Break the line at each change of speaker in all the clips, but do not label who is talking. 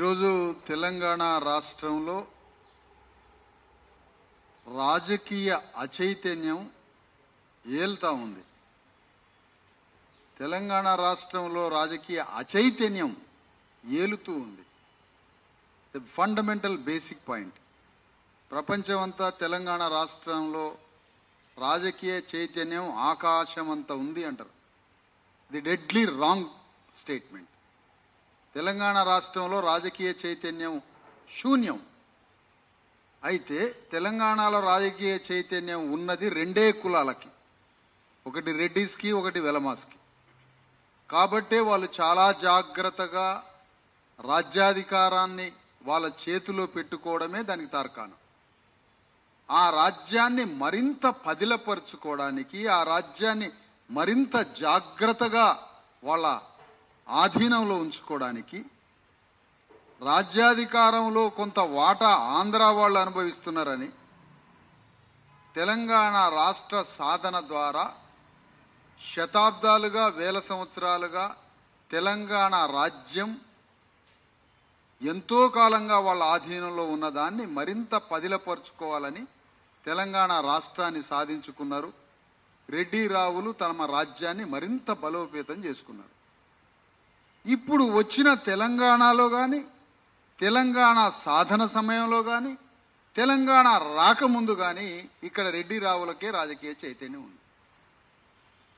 ఈరోజు తెలంగాణ రాష్ట్రంలో రాజకీయ అచైతన్యం ఏల్తా ఉంది. తెలంగాణ రాష్ట్రంలో రాజకీయ అచైతన్యం ఏలుతూ ఉంది. ఫండమెంటల్ బేసిక్ పాయింట్ ప్రపంచమంతా తెలంగాణ రాష్ట్రంలో రాజకీయ చైతన్యం ఆకాశం అంత ఉంది అంటారు. The deadly wrong statement Telangana రాష్ట్రంలో రాజకీయ చైతన్యం శూన్యం. అయితే తెలంగాణలో రాజకీయ చైతన్యం ఉన్నది రెండే కులాలకి. ఒకటి రెడ్డిస్కి ఒకటి వెలమాస్కి. కాబట్టే వాళ్ళు చాలా జాగ్రత్తగా రాజ్యాధికారాన్ని వాళ్ళ చేతిలో పెట్టుకోవడమే దానికి తార్కాణం. ఆ రాజ్యాన్ని మరింత పదిలపరుచుకోవడానికి ఆ రాజ్యాన్ని మరింత జాగ్రత్తగా వాళ్ళ ఆధీనంలో ఉంచుకోవడానికి రాజ్యాధికారంలో కొంత వాటా ఆంధ్ర వాళ్ళు అనుభవిస్తున్నారని తెలంగాణ రాష్ట్ర సాధన ద్వారా శతాబ్దాలుగా వేల సంవత్సరాలుగా తెలంగాణ రాజ్యం ఎంతో కాలంగా వాళ్ళ ఆధీనంలో ఉన్నదాన్ని మరింత పదిలపరుచుకోవాలని తెలంగాణ రాష్ట్రాన్ని సాధించుకున్నారు. రెడ్డి రావులు తమ రాజ్యాన్ని మరింత బలోపేతం చేసుకున్నారు. ఇప్పుడు వచ్చిన తెలంగాణలో కానీ తెలంగాణ సాధన సమయంలో కానీ తెలంగాణ రాకముందు కానీ ఇక్కడ రెడ్డి రావులకే రాజకీయ చైతన్యం ఉంది.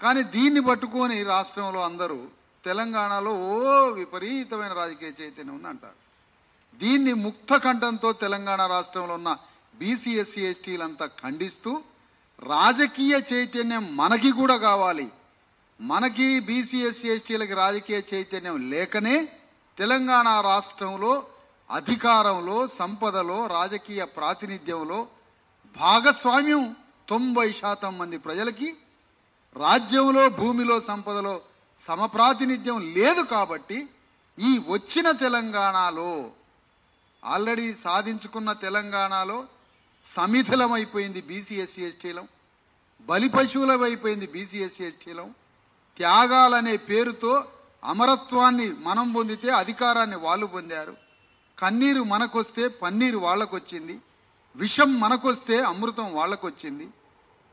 కానీ దీన్ని పట్టుకొని రాష్ట్రంలో అందరూ తెలంగాణలో ఓ విపరీతమైన రాజకీయ చైతన్యం ఉంది అంటారు దీన్ని ముక్త కంఠంతో తెలంగాణ రాష్ట్రంలో ఉన్న బీసీఎస్సీ ఎస్టీలంతా ఖండిస్తూ రాజకీయ చైతన్యం మనకి కూడా కావాలి. మనకి బీసీ ఎస్సీ ఎస్టీలకి రాజకీయ చైతన్యం లేకనే తెలంగాణ రాష్ట్రంలో అధికారంలో సంపదలో రాజకీయ ప్రాతినిధ్యంలో భాగస్వామ్యం తొంభై శాతం మంది ప్రజలకి రాజ్యంలో భూమిలో సంపదలో సమప్రాతినిధ్యం లేదు కాబట్టి ఈ వచ్చిన తెలంగాణలో ఆల్రెడీ సాధించుకున్న తెలంగాణలో సమిథిలమైపోయింది బీసీ ఎస్సీ ఎస్టీలం బలి పశువులమైపోయింది బీసీ ఎస్సీ ఎస్టీలం త్యాగాలనే పేరుతో అమరత్వాన్ని మనం పొందితే అధికారాన్ని వాళ్ళు పొందారు. కన్నీరు మనకొస్తే పన్నీరు వాళ్ళకొచ్చింది. విషం మనకొస్తే అమృతం వాళ్ళకొచ్చింది.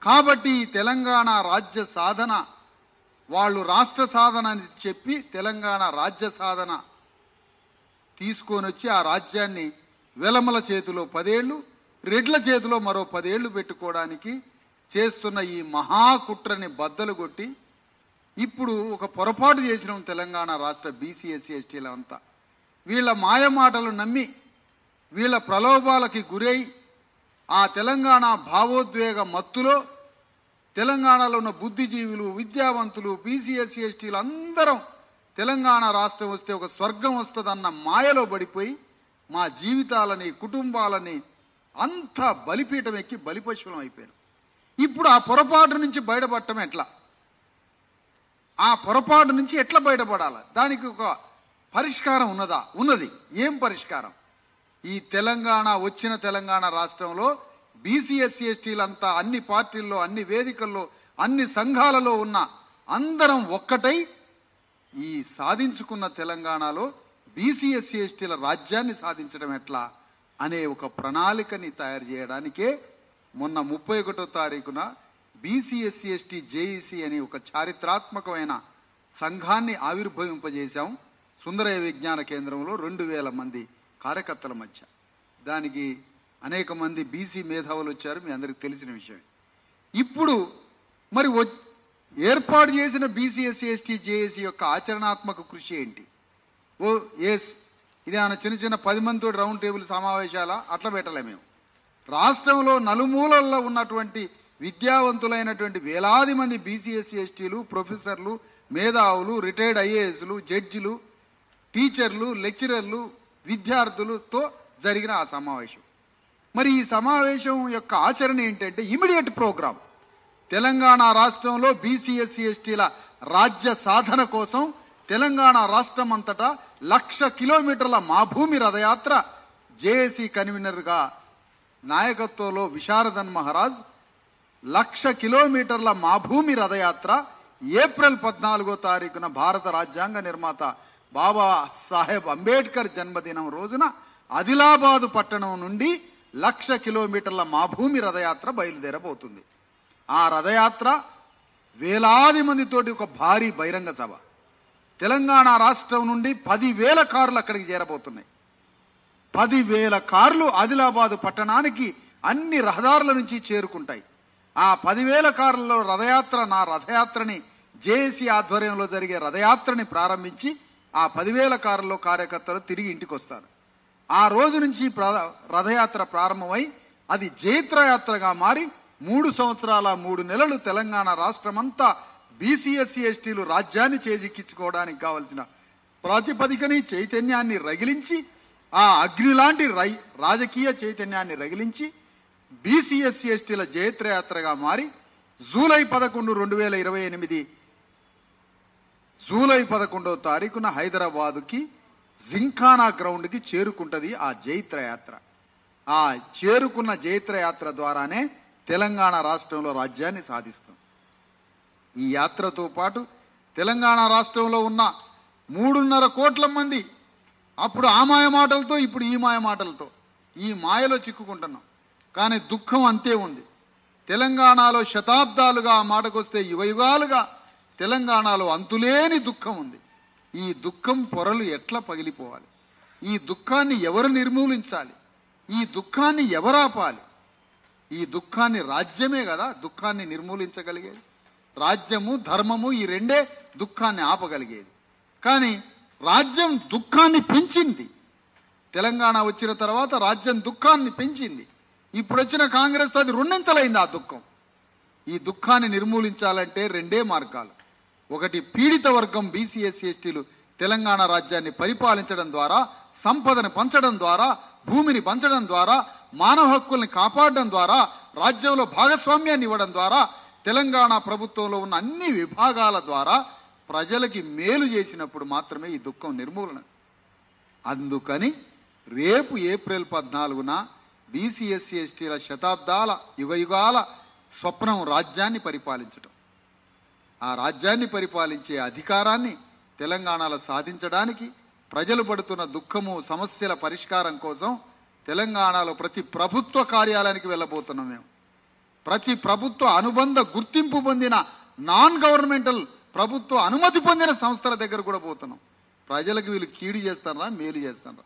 కాబట్టి ఈ తెలంగాణ రాజ్య సాధన వాళ్ళు రాష్ట్ర సాధన అని చెప్పి తెలంగాణ రాజ్య సాధన తీసుకొని వచ్చి ఆ రాజ్యాన్ని వెలమల చేతిలో పదేళ్ళు రెడ్ల చేతిలో మరో పదేళ్ళు పెట్టుకోవడానికి చేస్తున్న ఈ మహాకుట్రని బద్దలు కొట్టి ఇప్పుడు ఒక పొరపాటు చేసినాం తెలంగాణ రాష్ట్ర బీసీ ఎస్సీ ఎస్టీలంతా వీళ్ళ మాయమాటలు నమ్మి వీళ్ళ ప్రలోభాలకి గురై ఆ తెలంగాణ భావోద్వేగ మత్తులో తెలంగాణలో ఉన్న బుద్ధిజీవులు విద్యావంతులు బీసీ ఎస్సీ ఎస్టీలు అందరం తెలంగాణ రాష్ట్రం వస్తే ఒక స్వర్గం వస్తుందన్న మాయలో పడిపోయి మా జీవితాలని కుటుంబాలని అంత బలిపీఠం ఎక్కి బలిపశువులం అయిపోయారు. ఇప్పుడు ఆ పొరపాటు నుంచి బయటపడటం ఎట్లా? ఆ పొరపాటు నుంచి ఎట్లా బయటపడాలి? దానికి ఒక పరిష్కారం ఉన్నదా? ఉన్నది. ఏం పరిష్కారం? ఈ తెలంగాణ వచ్చిన తెలంగాణ రాష్ట్రంలో బీసీఎస్సీ ఎస్టీలంతా అన్ని పార్టీల్లో అన్ని వేదికల్లో అన్ని సంఘాలలో ఉన్న అందరం ఒక్కటై ఈ సాధించుకున్న తెలంగాణలో బీసీఎస్సీ ఎస్టీల రాజ్యాన్ని సాధించడం ఎట్లా అనే ఒక ప్రణాళికని తయారు చేయడానికే మొన్న ముప్పై ఒకటో తారీఖున బీసీఎస్సీ ఎస్టీ జేఈసీ అని ఒక చారిత్రాత్మకమైన సంఘాన్ని ఆవిర్భవింపజేశాం సుందరయ్య విజ్ఞాన కేంద్రంలో రెండు వేల మంది కార్యకర్తల మధ్య. దానికి అనేక మంది బీసీ మేధావులు వచ్చారు మీ అందరికి తెలిసిన విషయం ఇప్పుడు మరి వ- ఏర్పాటు చేసిన బీసీఎస్సీ ఎస్టీ జేఏసీ యొక్క ఆచరణాత్మక కృషి ఏంటి? ఓ ఎస్ ఇది ఆయన చిన్న చిన్న పది మందితో రౌండ్ టేబుల్ సమావేశాల? అట్లా పెట్టలే మేము. రాష్ట్రంలో నలుమూలల్లో ఉన్నటువంటి విద్యావంతులైనటువంటి వేలాది మంది బీసీఎస్సీ ఎస్టీలు ప్రొఫెసర్లు మేధావులు రిటైర్డ్ ఐఏఎస్లు జడ్జిలు టీచర్లు లెక్చరర్లు విద్యార్థులతో జరిగిన ఆ సమావేశం. మరి ఈ సమావేశం యొక్క ఆచరణ ఏంటంటే ఇమీడియట్ ప్రోగ్రాం. తెలంగాణ రాష్ట్రంలో బీసీఎస్సీ ఎస్టీల రాజ్య సాధన కోసం తెలంగాణ రాష్ట్రం అంతటా లక్ష కిలోమీటర్ల మా భూమి రథయాత్ర జేఏసీ కన్వీనర్గా నాయకత్వంలో విశారదన్ మహారాజ్ లక్ష కిలోమీటర్ల మా భూమి రథయాత్ర ఏప్రిల్ పద్నాలుగో తారీఖున భారత రాజ్యాంగ నిర్మాత బాబా సాహెబ్ అంబేద్కర్ జన్మదినం రోజున ఆదిలాబాదు పట్టణం నుండి లక్ష కిలోమీటర్ల మా భూమి రథయాత్ర బయలుదేరబోతుంది. ఆ రథయాత్ర వేలాది మందితోటి ఒక భారీ బహిరంగ సభ. తెలంగాణ రాష్ట్రం నుండి పదివేల కార్లు అక్కడికి చేరబోతున్నాయి. పదివేల కార్లు ఆదిలాబాదు పట్టణానికి అన్ని రహదారుల నుంచి చేరుకుంటాయి. ఆ పదివేల కార్లలో రథయాత్ర నా రథయాత్రని జేఏసీ ఆధ్వర్యంలో జరిగే రథయాత్రని ప్రారంభించి ఆ పదివేల కారులో కార్యకర్తలు తిరిగి ఇంటికి వస్తారు ఆ రోజు నుంచి ప్ర- రథయాత్ర ప్రారంభమై అది జైత్రయాత్రగా మారి మూడు సంవత్సరాల మూడు నెలలు తెలంగాణ రాష్ట్రమంతా బీసీఎస్సీ ఎస్టీలు రాజ్యాన్ని చేజిక్కించుకోవడానికి కావలసిన ప్రాతిపదికని చైతన్యాన్ని రగిలించి ఆ అగ్నిలాంటి రై రాజకీయ చైతన్యాన్ని రగిలించి బీసీఎస్సీ ఎస్టీల జయత్రయాత్రగా మారి జూలై పదకొండు రెండు వేల ఇరవై ఎనిమిది జూలై పదకొండవ తారీఖున హైదరాబాదుకి జింఖానా గ్రౌండ్కి చేరుకుంటుంది ఆ జైత్రయాత్ర ఆ చేరుకున్న జైత్రయాత్ర ద్వారానే తెలంగాణ రాష్ట్రంలో రాజ్యాన్ని సాధిస్తాం ఈ యాత్రతో పాటు తెలంగాణ రాష్ట్రంలో ఉన్న మూడున్నర కోట్ల మంది అప్పుడు ఆ మాయ మాటలతో ఇప్పుడు ఈ మాయ మాటలతో ఈ మాయలో చిక్కుకుంటున్నాం. కానీ దుఃఖం అంతే ఉంది. తెలంగాణలో శతాబ్దాలుగా ఆ మాటకొస్తే యుగయుగాలుగా తెలంగాణలో అంతులేని దుఃఖం ఉంది. ఈ దుఃఖం పొరలు ఎట్లా పగిలిపోవాలి? ఈ దుఃఖాన్ని ఎవరు నిర్మూలించాలి? ఈ దుఃఖాన్ని ఎవరాపాలి? ఈ దుఃఖాన్ని రాజ్యమే కదా దుఃఖాన్ని నిర్మూలించగలిగేది. రాజ్యము ధర్మము ఈ రెండే దుఃఖాన్ని ఆపగలిగేది. కానీ రాజ్యం దుఃఖాన్ని పెంచింది. తెలంగాణ వచ్చిన తర్వాత రాజ్యం దుఃఖాన్ని పెంచింది. ఇప్పుడు వచ్చిన కాంగ్రెస్ అది రెండింతలైంది ఆ దుఃఖం. ఈ దుఃఖాన్ని నిర్మూలించాలంటే రెండే మార్గాలు. ఒకటి పీడిత వర్గం బీసీఎస్సీ ఎస్టీలు తెలంగాణ రాజ్యాన్ని పరిపాలించడం ద్వారా సంపదను పంచడం ద్వారా భూమిని పంచడం ద్వారా మానవ హక్కుల్ని కాపాడడం ద్వారా రాజ్యంలో భాగస్వామ్యాన్ని ఇవ్వడం ద్వారా తెలంగాణ ప్రభుత్వంలో ఉన్న అన్ని విభాగాల ద్వారా ప్రజలకి మేలు చేసినప్పుడు మాత్రమే ఈ దుఃఖం నిర్మూలన. అందుకని రేపు ఏప్రిల్ పద్నాలుగున బీసీఎస్సీ ఎస్టీల శతాబ్దాల యుగయుగాల స్వప్నం రాజ్యాన్ని పరిపాలించడం ఆ రాజ్యాన్ని పరిపాలించే అధికారాన్ని తెలంగాణలో సాధించడానికి ప్రజలు పడుతున్న దుఃఖము సమస్యల పరిష్కారం కోసం తెలంగాణలో ప్రతి ప్రభుత్వ కార్యాలయానికి వెళ్ళబోతున్నాం మేము. ప్రతి ప్రభుత్వ అనుబంధ గుర్తింపు పొందిన నాన్ గవర్నమెంటల్ ప్రభుత్వ అనుమతి పొందిన సంస్థల దగ్గర కూడా పోతున్నాం. ప్రజలకు వీళ్ళు కీడు చేస్తారా మేలు చేస్తారా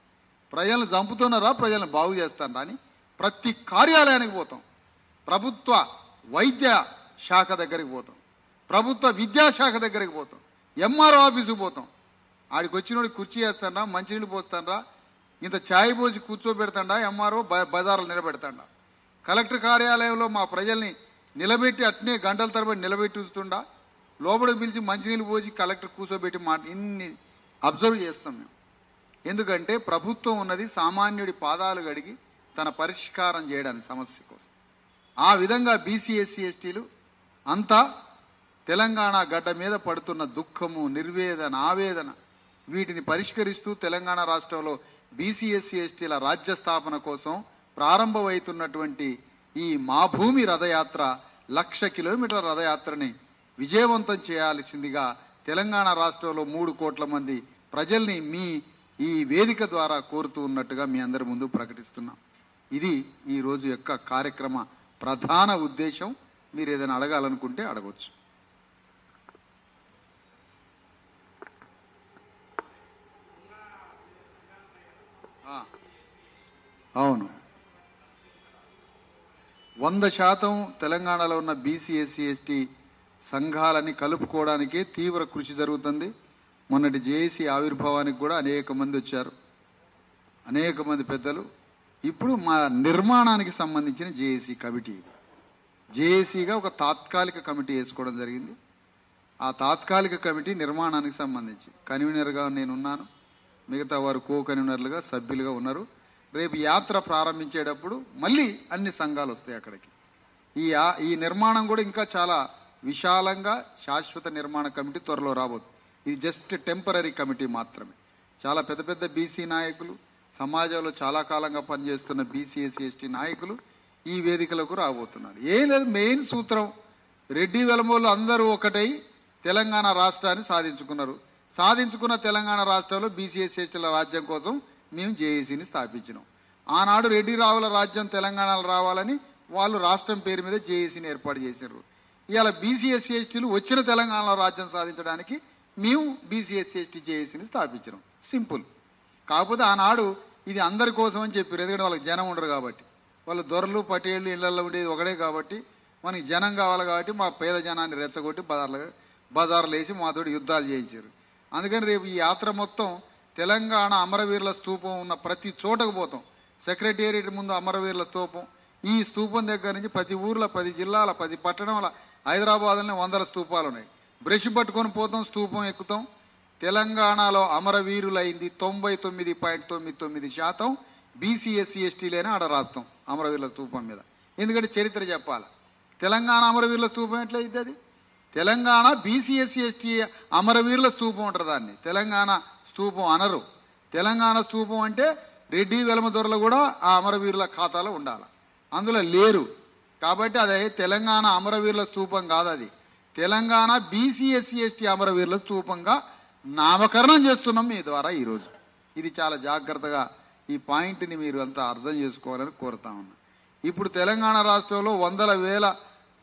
ప్రజలను చంపుతున్నారా ప్రజలను బాగు చేస్తారా అని ప్రతి కార్యాలయానికి పోతాం. ప్రభుత్వ వైద్య శాఖ దగ్గరికి పోతాం. ప్రభుత్వ విద్యాశాఖ దగ్గరికి పోతాం. ఎంఆర్ఓ ఆఫీసుకు పోతాం. ఆడికి వచ్చినోడి కుర్చీ వేస్తాడా మంచినీళ్ళు పోస్తాడా ఇంత ఛాయ్ పోసి కూర్చోబెడతాడా ఎంఆర్ఓ బజార్లు నిలబెడతాడా. కలెక్టర్ కార్యాలయంలో మా ప్రజల్ని నిలబెట్టి అట్నే గంటల తరబడి నిలబెట్టి ఉంచుతుండా. లోపలికి పిలిచి మంచినీళ్ళు పోసి కలెక్టర్ కూర్చోబెట్టి మాట ఇన్ని అబ్జర్వ్ చేస్తాం మేము. ఎందుకంటే ప్రభుత్వం ఉన్నది సామాన్యుడి పాదాలు గడిగి తన పరిష్కారం చేయడానికి సమస్య కోసం. ఆ విధంగా బీసీ ఎస్సీ ఎస్టీలు అంతా తెలంగాణ గడ్డ మీద పడుతున్న దుఃఖము నిర్వేదన ఆవేదన వీటిని పరిష్కరిస్తూ తెలంగాణ రాష్ట్రంలో బీసీ ఎస్సీ ఎస్టీల రాజ్య స్థాపన కోసం ప్రారంభమవుతున్నటువంటి ఈ మా భూమి రథయాత్ర లక్ష కిలోమీటర్ల రథయాత్రని విజయవంతం చేయాల్సిందిగా తెలంగాణ రాష్ట్రంలో మూడు కోట్ల మంది ప్రజల్ని మీ ఈ వేదిక ద్వారా కోరుతూ ఉన్నట్టుగా మీ అందరి ముందు ప్రకటిస్తున్నాం. ఇది ఈ రోజు యొక్క కార్యక్రమ ప్రధాన ఉద్దేశం. మీరు ఏదైనా అడగాలనుకుంటే అడగవచ్చు అవును. వంద శాతం తెలంగాణలో ఉన్న బీసీ ఎస్సీ ఎస్టీ సంఘాలని కలుపుకోవడానికి తీవ్ర కృషి జరుగుతుంది. మొన్నటి జేఏసీ ఆవిర్భావానికి కూడా అనేక మంది వచ్చారు. అనేక మంది పెద్దలు ఇప్పుడు మా నిర్మాణానికి సంబంధించిన జేఏసీ కమిటీ జేఏసీగా ఒక తాత్కాలిక కమిటీ వేసుకోవడం జరిగింది. ఆ తాత్కాలిక కమిటీ నిర్మాణానికి సంబంధించి కన్వీనర్గా నేనున్నాను. మిగతా వారు కో కన్వీనర్లుగా సభ్యులుగా ఉన్నారు. రేపు యాత్ర ప్రారంభించేటప్పుడు మళ్ళీ అన్ని సంఘాలు వస్తాయి అక్కడికి. ఈ ఈ నిర్మాణం కూడా ఇంకా చాలా విశాలంగా శాశ్వత నిర్మాణ కమిటీ త్వరలో రాబోతుంది ఇది జస్ట్ టెంపరీ కమిటీ మాత్రమే. చాలా పెద్ద పెద్ద బీసీ నాయకులు సమాజంలో చాలా కాలంగా పనిచేస్తున్న బీసీఎస్సీ ఎస్టీ నాయకులు ఈ వేదికలకు రాబోతున్నారు. ఏం లేదు మెయిన్ సూత్రం రెడ్డి వెలమోళ్ళు అందరూ ఒకటై తెలంగాణ రాష్ట్రాన్ని సాధించుకున్నారు. సాధించుకున్న తెలంగాణ రాష్ట్రంలో బీసీఎస్ ఎస్టీల రాజ్యం కోసం మేము జేఏసీని స్థాపించినాం. ఆనాడు రెడ్డి రావుల రాజ్యం తెలంగాణలో రావాలని వాళ్ళు రాష్ట్రం పేరు మీద జేఏసీని ఏర్పాటు చేశారు ఇవాళ బీసీఎస్సీ ఎస్టీలు వచ్చిన తెలంగాణలో రాజ్యం సాధించడానికి మేము బీసీఎస్సీ ఎస్టీ జేఏసీని స్థాపించినాం. సింపుల్ కాకపోతే ఆనాడు ఇది అందరి కోసం అని చెప్పారు. ఎందుకంటే వాళ్ళకి జనం ఉండరు కాబట్టి. వాళ్ళు దొరలు పటేళ్ళు ఇళ్ళలో ఉండేది ఒకడే కాబట్టి మనకి జనం కావాలి కాబట్టి మా పేద జనాన్ని రెచ్చగొట్టి బజార్లు బజార్లు వేసి మాతోటి యుద్ధాలు చేయించారు. అందుకని రేపు ఈ యాత్ర మొత్తం తెలంగాణ అమరవీరుల స్తూపం ఉన్న ప్రతి చోటకు పోతాం. సెక్రటేరియట్ ముందు అమరవీరుల స్తూపం ఈ స్తూపం దగ్గర నుంచి ప్రతి ఊర్లో పది జిల్లాల పది పట్టణంల హైదరాబాద్లోనే వందల స్తూపాలు ఉన్నాయి. బ్రష్ పట్టుకొని పోతాం స్తూపం ఎక్కుతాం. తెలంగాణలో అమరవీరులైంది తొంభై తొమ్మిది పాయింట్ తొమ్మిది తొమ్మిది శాతం బీసీఎస్సీ ఎస్టీలేనే ఆడ రాస్తాం అమరవీరుల స్తూపం మీద. ఎందుకంటే చరిత్ర చెప్పాలి. తెలంగాణ అమరవీరుల స్తూపం ఎట్లయితే అది? తెలంగాణ బీసీఎస్సీ ఎస్టీ అమరవీరుల స్తూపం అంటారు దాన్ని. తెలంగాణ స్తూపం అనరు. తెలంగాణ స్తూపం అంటే రెడ్డి వెలమదొరలు కూడా ఆ అమరవీరుల ఖాతాలో ఉండాలి. అందులో లేరు. కాబట్టి అది తెలంగాణ అమరవీరుల స్తూపం కాదు అది. తెలంగాణ బీసీఎస్సీ ఎస్టీ అమరవీరుల స్తూపంగా నామకరణం చేస్తున్నాం మీ ద్వారా ఈరోజు. ఇది చాలా జాగ్రత్తగా ఈ పాయింట్ని మీరు అంతా అర్థం చేసుకోవాలని కోరుతా ఉన్నా. ఇప్పుడు తెలంగాణ రాష్ట్రంలో వందల వేల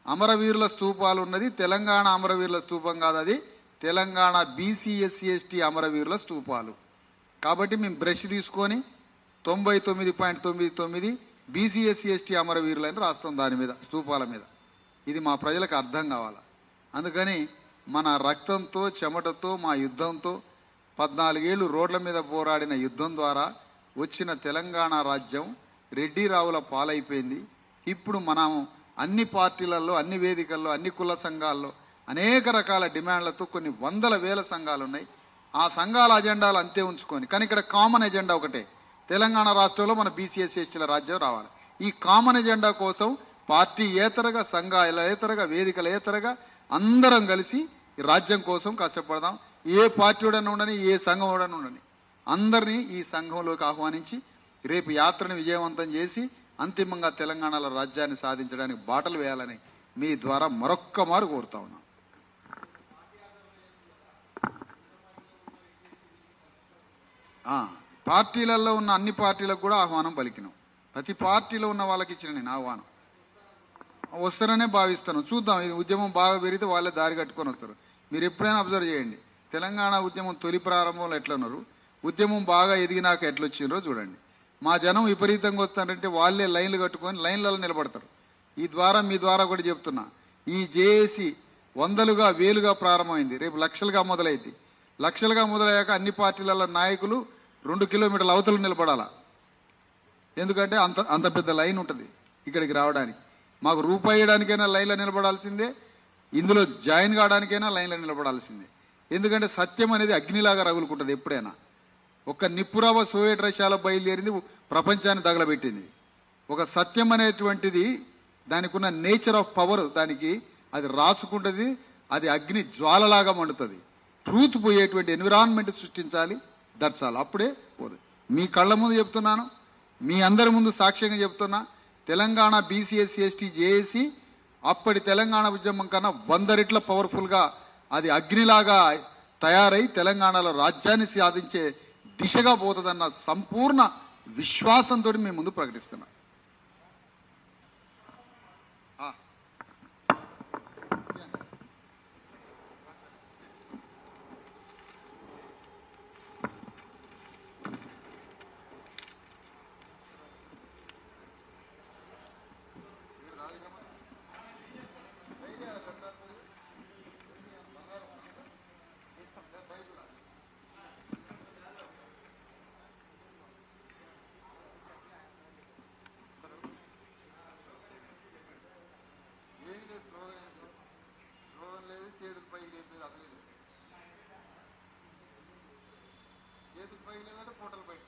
అమరవీరుల స్తూపాలు ఉన్నది. తెలంగాణ అమరవీరుల స్తూపం కాదు అది. తెలంగాణ బీసీ ఎస్టీ అమరవీరుల స్తూపాలు కాబట్టి మేము బ్రష్ తీసుకొని తొంభై తొమ్మిది పాయింట్ తొమ్మిది తొమ్మిది బీసీ ఎస్టీ అమరవీరులని రాస్తాం దాని మీద స్తూపాల మీద. ఇది మా ప్రజలకు అర్థం కావాలి? అందుకని మన రక్తంతో చెమటతో మా యుద్ధంతో పద్నాలుగేళ్ళు రోడ్ల మీద పోరాడిన యుద్ధం ద్వారా వచ్చిన తెలంగాణ రాజ్యం రెడ్డి రావుల పాలైపోయింది. ఇప్పుడు మనం అన్ని పార్టీలలో అన్ని వేదికల్లో అన్ని కుల సంఘాల్లో అనేక రకాల డిమాండ్లతో కొన్ని వందల వేల సంఘాలు ఉన్నాయి ఆ సంఘాల అజెండాలు అంతే ఉంచుకొని కానీ ఇక్కడ కామన్ ఎజెండా ఒకటే. తెలంగాణ రాష్ట్రంలో మన బీసీఎస్ ఎస్టీల రాజ్యం రావాలి. ఈ కామన్ ఎజెండా కోసం పార్టీ ఏతరగా సంఘాల ఏతరగా వేదికల ఏతరగా అందరం కలిసి ఈ రాజ్యం కోసం కష్టపడదాం. ఏ పార్టీ వాడని ఉండని ఏ సంఘం కూడా ఉండని అందరినీ ఈ సంఘంలోకి ఆహ్వానించి రేపు యాత్రను విజయవంతం చేసి అంతిమంగా తెలంగాణలో రాజ్యాన్ని సాధించడానికి బాటలు వేయాలని మీ ద్వారా మరొక్క మారు కోరుతా ఉన్నాం. ఆ, పార్టీలలో ఉన్న అన్ని పార్టీలకు కూడా ఆహ్వానం పలికినాం. ప్రతి పార్టీలో ఉన్న వాళ్ళకి ఇచ్చిన నేను ఆహ్వానం. వస్తారనే భావిస్తాను చూద్దాం ఈ ఉద్యమం బాగా పెరిగితే వాళ్ళే దారి కట్టుకొని వస్తారు. మీరు ఎప్పుడైనా అబ్జర్వ్ చేయండి. తెలంగాణ ఉద్యమం తొలి ప్రారంభంలో ఎట్లున్నారు? ఉద్యమం బాగా ఎదిగినాక ఎట్లొచ్చిండ్రో చూడండి. మా జనం విపరీతంగా వస్తారంటే వాళ్ళే లైన్లు కట్టుకొని లైన్లలో నిలబడతారు. ఈ ద్వారా మీ ద్వారా కూడా చెప్తున్నా. ఈ జేఏసీ వందలుగా వేలుగా ప్రారంభమైంది. రేపు లక్షలుగా మొదలైంది. లక్షలుగా మొదలయ్యాక అన్ని పార్టీల నాయకులు రెండు కిలోమీటర్ల అవతలు నిలబడాలా? ఎందుకంటే అంత అంత పెద్ద లైన్ ఉంటుంది ఇక్కడికి రావడానికి. మాకు రూపాయి వేయడానికైనా లైన్లో నిలబడాల్సిందే ఇందులో జాయిన్ కావడానికైనా లైన్లో నిలబడాల్సిందే. ఎందుకంటే సత్యం అనేది అగ్నిలాగా రగులుకుంటుంది ఎప్పుడైనా. ఒక నిప్పురవ సోవియట్ రష్యాలో బయలుదేరింది ప్రపంచాన్ని తగలబెట్టింది. ఒక సత్యం అనేటువంటిది దానికి ఉన్న నేచర్ ఆఫ్ పవర్ దానికి అది రాసుకుంటుంది అది అగ్ని జ్వాలలాగా మండుతుంది. ట్రూత్ పోయేటువంటి ఎన్విరాన్మెంట్ సృష్టించాలి దర్శాలి అప్పుడే పోదు. మీ కళ్ళ ముందు చెప్తున్నాను మీ అందరి ముందు సాక్ష్యంగా చెప్తున్నా తెలంగాణ బీసీఎస్సీ ఎస్టీ జేఏసీ అప్పటి తెలంగాణ ఉద్యమం కన్నా వంద రెట్ల పవర్ఫుల్గా అది అగ్నిలాగా తయారై తెలంగాణలో రాజ్యాన్ని సాధించే దిశగా పోతుందన్న సంపూర్ణ విశ్వాసంతో మేము ముందు ప్రకటిస్తున్నాం ఆ. ఏం లేదు స్లోగన్ ఏంటో స్లోగన్ లేదు చేతులు పైకి లేపేది అసలే లేదు చేతికి పైకి లేదంటే పూటలు బయట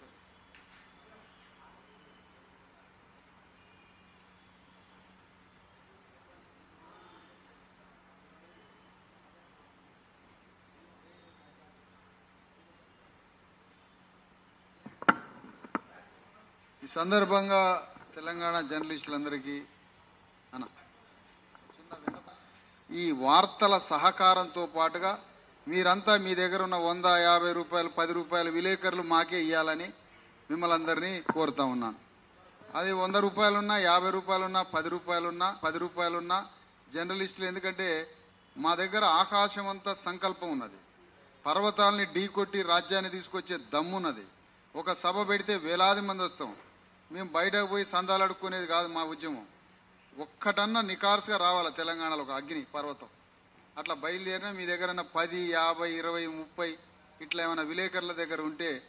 ఈ సందర్భంగా తెలంగాణ జర్నలిస్టులందరికీ అన్న ఈ వార్తల సహకారంతో పాటుగా మీరంతా మీ దగ్గర ఉన్న వంద యాభై రూపాయలు పది రూపాయలు విలేకరులు మాకే ఇవ్వాలని మిమ్మల్ని అందరినీ కోరుతా ఉన్నాను. అది వంద రూపాయలున్నా యాభై రూపాయలున్నా పది రూపాయలున్నా పది రూపాయలున్నా జర్నలిస్టులు ఎందుకంటే మా దగ్గర ఆకాశం అంతా సంకల్పం ఉన్నది. పర్వతాలని ఢీకొట్టి రాజ్యాన్ని తీసుకొచ్చే దమ్మున్నది ఒక సభ పెడితే వేలాది మంది వస్తాం. మేము బయటకు పోయి సందాలు అడుక్కునేది కాదు మా ఉద్యమం. ఒక్కటన్నా నికార్సుగా రావాలి తెలంగాణలో ఒక అగ్ని పర్వతం. అట్లా బయలుదేరిన మీ దగ్గర పది యాభై ఇరవై ముప్పై ఇట్లా ఏమైనా విలేకరుల దగ్గర ఉంటే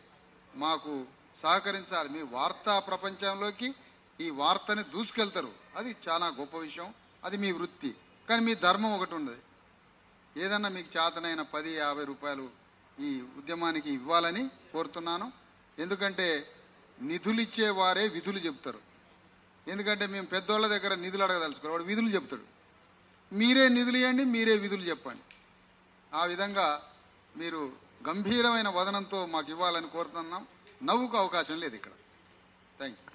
మాకు సహకరించాలి. మీ వార్తా ప్రపంచంలోకి ఈ వార్తని దూసుకెళ్తారు. అది చాలా గొప్ప విషయం. అది మీ వృత్తి. కానీ మీ ధర్మం ఒకటి ఉండదు ఏదన్నా మీకు చేతనైన పది యాభై రూపాయలు ఈ ఉద్యమానికి ఇవ్వాలని కోరుతున్నాను. ఎందుకంటే నిధులు వారే విధులు చెప్తారు ఎందుకంటే మేము పెద్దోళ్ళ దగ్గర నిధులు అడగదలుచుకోరు. వాడు విధులు చెప్తాడు మీరే నిధులు ఇవ్వండి మీరే విధులు చెప్పండి. ఆ విధంగా మీరు గంభీరమైన వదనంతో మాకు ఇవ్వాలని కోరుతున్నాం. నవ్వుకు అవకాశం లేదు ఇక్కడ. Thank you